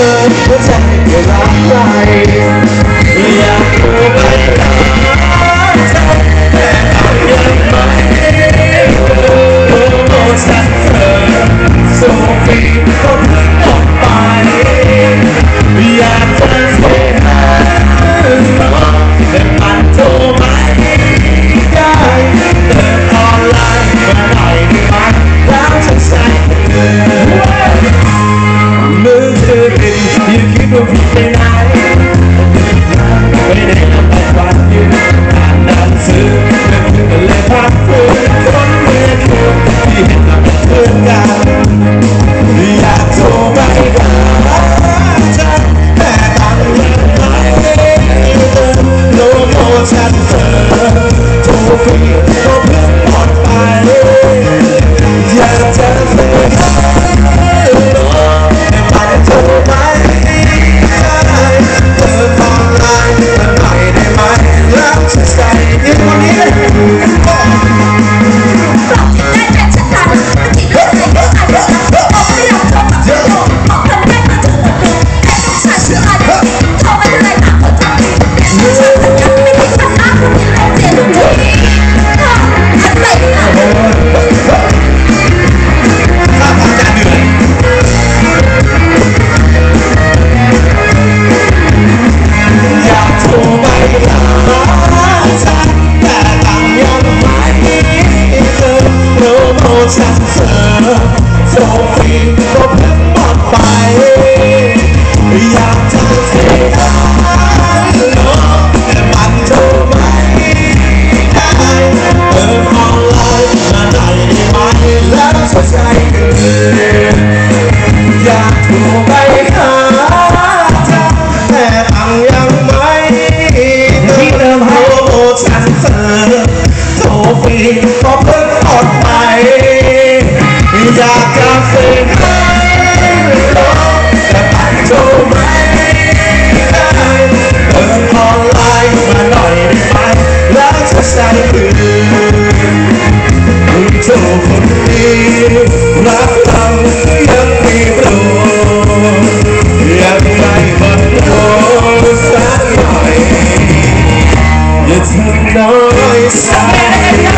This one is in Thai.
good, protect your life. Yeah, living, you keep on keeping high. When it ain't about what you and answer, when you live on food, one way to go, you hit the good guy. Yeah, so my God, that I'm in my head, no. สองปีก็เพิ่งหมดไป อยากจะสียาเนาะมันเธอไม่ได้เปิดออไลมาไหนไปแล้วสนใจกันเลยอยากถูกไปหาจังต่ตังยังไม่ที่โอ้โทรฟี ยากคาเฟ่ไม่ร้องแต่ไปโทรไม่ได้เปิดออนไลน์มาหน่อยได้ไหมแล้วจะใส่คืนคุณโจคนดีรักเรายังมีประโยชน์ยังไงมันโดนสักหน่อยอย่าทำน้อยสาย